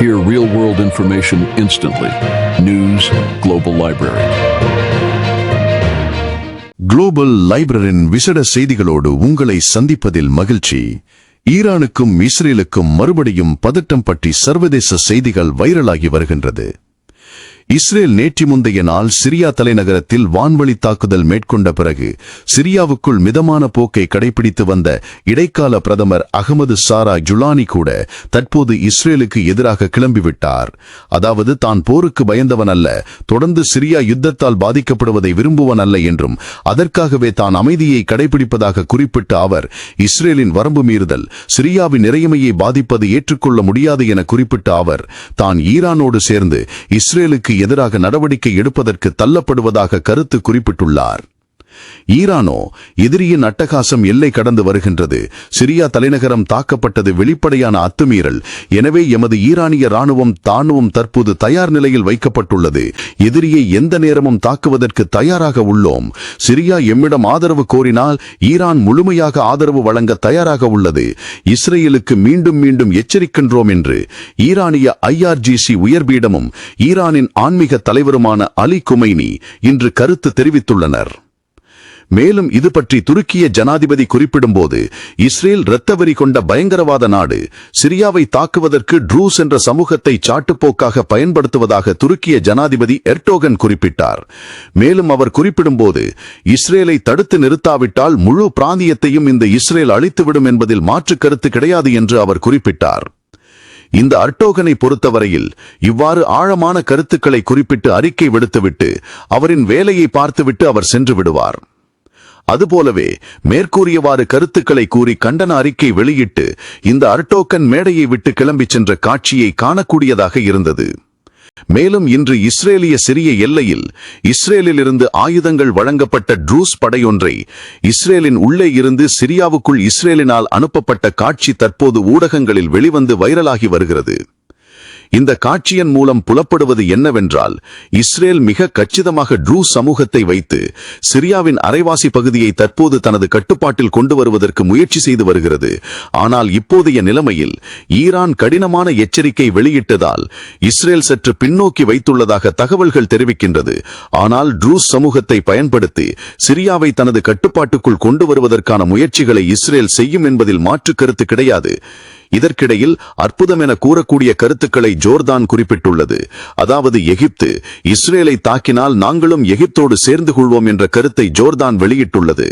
Hear real world information instantly. News Global Library. Global லைப்ரரின் விசேட செய்திகளோடு உங்களை சந்திப்பதில் மகிழ்ச்சி ஈரானுக்கும் இஸ்ரேலுக்கும் மறுபடியும் பதட்டம் பற்றி சர்வதேச செய்திகள் வைரலாகி வருகின்றது இஸ்ரேல் நேற்று முந்தைய நாள் சிரியா தலைநகரத்தில் வான்வழி தாக்குதல் மேற்கொண்ட பிறகு சிரியாவுக்குள் மிதமான போக்கை கடைபிடித்து வந்த இடைக்கால பிரதமர் அகமது சாரா ஜுலானி கூட தற்போது இஸ்ரேலுக்கு எதிராக கிளம்பிவிட்டார். அதாவது தான் போருக்கு பயந்தவன் அல்ல தொடர்ந்து சிரியா யுத்தத்தால் பாதிக்கப்படுவதை விரும்புவன் அல்ல என்றும் அதற்காகவே தான் அமைதியை கடைபிடிப்பதாக குறிப்பிட்ட அவர் இஸ்ரேலின் வரம்பு மீறுதல் சிரியாவின் நிறையமையை பாதிப்பது ஏற்றுக்கொள்ள முடியாது என குறிப்பிட்ட அவர் தான் ஈரானோடு சேர்ந்து இஸ்ரேலுக்கு எதிராக நடவடிக்கை எடுப்பதற்கு தள்ளப்படுவதாக கருத்து குறிப்பிட்டுள்ளார். ஈரானோ எதிரியின் அட்டகாசம் எல்லை கடந்து வருகின்றது. சிரியா தலைநகரம் தாக்கப்பட்டது வெளிப்படையான அத்துமீறல். எனவே எமது ஈரானிய ராணுவம் தானுவும் தற்போது தயார் நிலையில் வைக்கப்பட்டுள்ளது. எதிரியை எந்த நேரமும் தாக்குவதற்கு தயாராக உள்ளோம். சிரியா எம்மிடம் ஆதரவு கோரினால் ஈரான் முழுமையாக ஆதரவு வழங்க தயாராக உள்ளது. இஸ்ரேலுக்கு மீண்டும் மீண்டும் எச்சரிக்கின்றோம் என்று ஈரானிய ஐஆர்ஜிசி உயர்பீடமும் ஈரானின் ஆன்மீக தலைவருமான அலி குமைனி இன்று கருத்து தெரிவித்துள்ளனர். மேலும் இது பற்றி துருக்கிய ஜனாதிபதி குறிப்பிடும்போது இஸ்ரேல் இரத்தவரி கொண்ட பயங்கரவாத நாடு சிரியாவை தாக்குவதற்கு ட்ரூஸ் என்ற சமூகத்தை சாட்டுப்போக்காக பயன்படுத்துவதாக துருக்கிய ஜனாதிபதி எர்டோகன் குறிப்பிட்டார். மேலும் அவர் குறிப்பிடும்போது இஸ்ரேலை தடுத்து நிறுத்தாவிட்டால் முழு பிராந்தியத்தையும் இந்த இஸ்ரேல் அழித்துவிடும் என்பதில் மாற்று கருத்து கிடையாது என்று அவர் குறிப்பிட்டார். இந்த அர்டோகனை பொறுத்தவரையில் இவ்வாறு ஆழமான கருத்துக்களை குறிப்பிட்டு அறிக்கை விடுத்துவிட்டு அவரின் வேலையை பார்த்துவிட்டு அவர் சென்று விடுவார். அதுபோலவே மேற்கூறியவாறு கருத்துக்களை கூறி கண்டன அறிக்கை வெளியிட்டு இந்த அர்டோக்கன் மேடையை விட்டு கிளம்பிச் சென்ற காட்சியை காணக்கூடியதாக இருந்தது. மேலும் இன்று இஸ்ரேலிய சிறிய எல்லையில் இஸ்ரேலிலிருந்து ஆயுதங்கள் வழங்கப்பட்ட ட்ரூஸ் படையொன்றை இஸ்ரேலின் உள்ளே இருந்து சிரியாவுக்குள் இஸ்ரேலினால் அனுப்பப்பட்ட காட்சி தற்போது ஊடகங்களில் வெளிவந்து வைரலாகி வருகிறது. இந்த காட்சியின் மூலம் புலப்படுவது என்னவென்றால் இஸ்ரேல் மிக கச்சிதமாக ட்ரூ சமூகத்தை வைத்து சிரியாவின் அரைவாசி பகுதியை தற்போது தனது கட்டுப்பாட்டில் கொண்டு வருவதற்கு முயற்சி செய்து வருகிறது. ஆனால் இப்போதைய நிலைமையில் ஈரான் கடினமான எச்சரிக்கை வெளியிட்டதால் இஸ்ரேல் சற்று பின்னோக்கி வைத்துள்ளதாக தகவல்கள் தெரிவிக்கின்றது. ஆனால் ட்ரூஸ் சமூகத்தை பயன்படுத்தி சிரியாவை தனது கட்டுப்பாட்டுக்குள் கொண்டு வருவதற்கான முயற்சிகளை இஸ்ரேல் செய்யும் என்பதில் மாற்று கருத்து கிடையாது. இதற்கிடையில் அற்புதம் என கூறக்கூடிய கருத்துக்களை ஜோர்தான் குறிப்பிட்டுள்ளது. அதாவது எகிப்து இஸ்ரேலை தாக்கினால் நாங்களும் எகிப்தோடு சேர்ந்து கொள்வோம் என்ற கருத்தை ஜோர்தான் வெளியிட்டுள்ளது.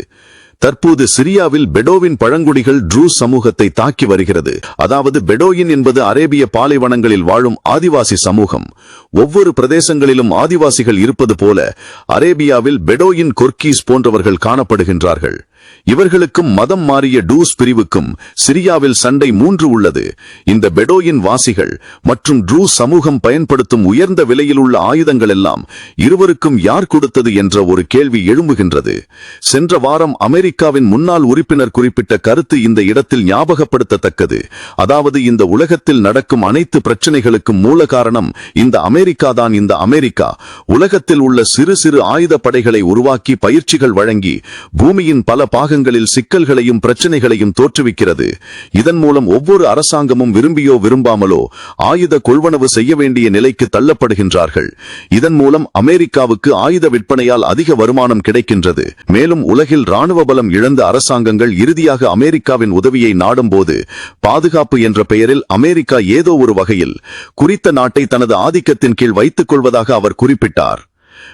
தற்போது சிரியாவில் பெடோவின் பழங்குடிகள் ட்ரூ சமூகத்தை தாக்கி வருகிறது. அதாவது பெடோயின் என்பது அரேபிய பாலைவனங்களில் வாழும் ஆதிவாசி சமூகம். ஒவ்வொரு பிரதேசங்களிலும் ஆதிவாசிகள் இருப்பது போல அரேபியாவில் பெடோயின் கொர்கீஸ் போன்றவர்கள் காணப்படுகின்றார்கள். இவர்களுக்கும் மதம் மாறிய டூஸ் பிரிவுக்கும் சிரியாவில் சண்டை மூன்று உள்ளது. இந்த பெடோயின் வாசிகள் மற்றும் ட்ரூ சமூகம் பயன்படுத்தும் உயர்ந்த விலையில் உள்ள ஆயுதங்கள் எல்லாம் இருவருக்கும் யார் கொடுத்தது என்ற ஒரு கேள்வி எழும்புகின்றது. சென்ற வாரம் அமெரிக்காவின் முன்னாள் உறுப்பினர் குறிப்பிட்ட கருத்து இந்த இடத்தில் ஞாபகப்படுத்தத்தக்கது. அதாவது இந்த உலகத்தில் நடக்கும் அனைத்து பிரச்சனைகளுக்கும் மூல காரணம் இந்த அமெரிக்கா தான் இந்த அமெரிக்கா. உலகத்தில் உள்ள சிறு சிறு ஆயுத படைகளை உருவாக்கி பயிற்சிகள் வழங்கி பூமியின் பல பாகங்களில் சிக்கல்களையும் பிரச்சனைகளையும் தோற்றுவிக்கிறது. இதன் மூலம் ஒவ்வொரு அரசாங்கமும் விரும்பியோ விரும்பாமலோ ஆயுத கொள்வனவு செய்ய வேண்டிய நிலைக்கு தள்ளப்படுகின்றார்கள். இதன் மூலம் அமெரிக்காவுக்கு ஆயுத விற்பனையால் அதிக வருமானம் கிடைக்கின்றது. மேலும் உலகில் ராணுவ பலம் இழந்த அரசாங்கங்கள் இறுதியாக அமெரிக்காவின் உதவியை நாடும்போது பாதுகாப்பு என்ற பெயரில் அமெரிக்கா ஏதோ ஒரு வகையில் குறித்த நாட்டை தனது ஆதிக்கத்தின் கீழ் வைத்துக் கொள்வதாக அவர் குறிப்பிட்டார்.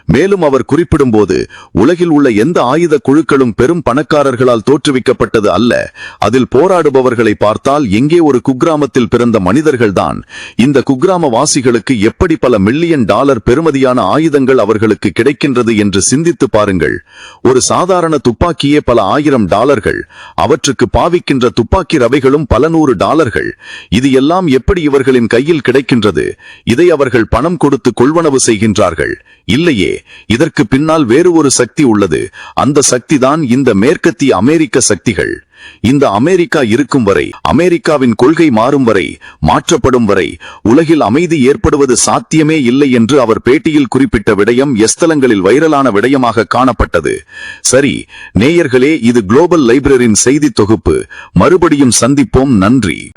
மேலும் அவர் குறிப்பிடும்போது உலகில் உள்ள எந்த ஆயுத குழுக்களும் பெரும் பணக்காரர்களால் தோற்றுவிக்கப்பட்டது அல்ல. அதில் போராடுபவர்களை பார்த்தால் எங்கே ஒரு குக்கிராமத்தில் பிறந்த மனிதர்கள்தான். இந்த குக்கிராம வாசிகளுக்கு எப்படி பல மில்லியன் டாலர் பெறுமதியான ஆயுதங்கள் அவர்களுக்கு கிடைக்கின்றது என்று சிந்தித்து பாருங்கள். ஒரு சாதாரண துப்பாக்கியே பல ஆயிரம் டாலர்கள். அவற்றுக்கு பாவிக்கின்ற துப்பாக்கி ரவைகளும் பல நூறு டாலர்கள். இது எல்லாம் எப்படி இவர்களின் கையில் கிடைக்கின்றது? இதை அவர்கள் பணம் கொடுத்து கொள்வனவு செய்கின்றார்கள். இல்லையே இதற்கு பின்னால் வேறு ஒரு சக்தி உள்ளது. அந்த சக்தி தான் இந்த மேற்கத்திய அமெரிக்க சக்திகள். இந்த அமெரிக்கா இருக்கும் வரை அமெரிக்காவின் கொள்கை மாறும் வரை மாற்றப்படும் வரை உலகில் அமைதி ஏற்படுவது சாத்தியமே இல்லை என்று அவர் பேட்டியில் குறிப்பிட்ட விடயம் எஸ்தலங்களில் வைரலான விடயமாக காணப்பட்டது. சரி நேயர்களே இது குளோபல் லைப்ரரியின் செய்தி தொகுப்பு. மறுபடியும் சந்திப்போம். நன்றி.